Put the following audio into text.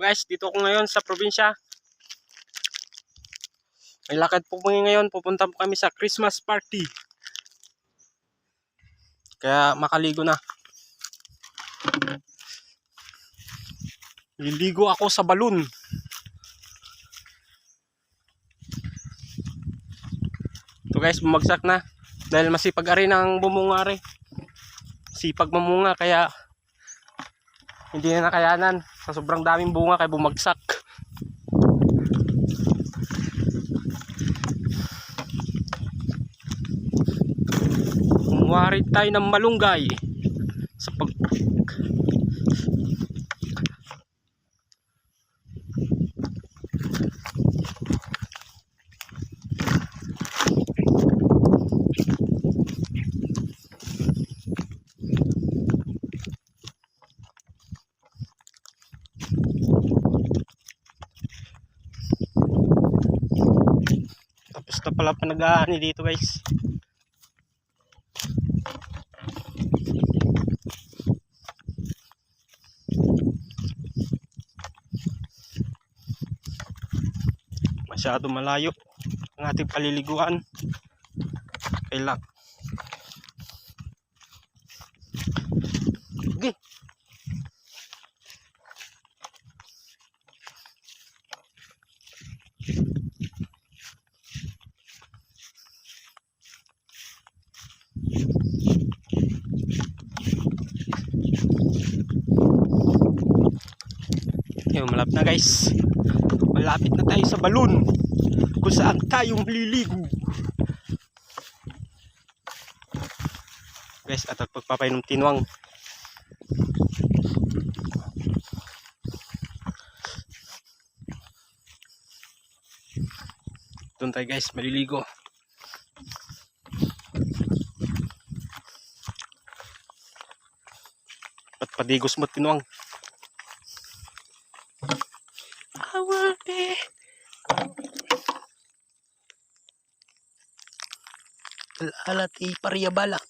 Guys, dito ako ngayon sa probinsya. May lakad po kami ngayon. Pupunta po kami sa Christmas party. Kaya makaligo na. Liligo ako sa balon. Ito guys, bumagsak na. Dahil masipag ari ng bumungari. Sipag mamunga kaya hindi na nakayanan. Sa sobrang daming bunga kaya bumagsak. Kumwari tayo ng malunggay sa pag Na pala panag-aani dito guys. Masyado malayo ang ating paliliguan. Kailang. Yung malapit na guys. Malapit na tayo sa balon. Kung saan tayo maliligo. Guys, at pagpapainom tinwang. Doon tayo guys, maliligo. At padigos mo awate. Alalati pariya balang.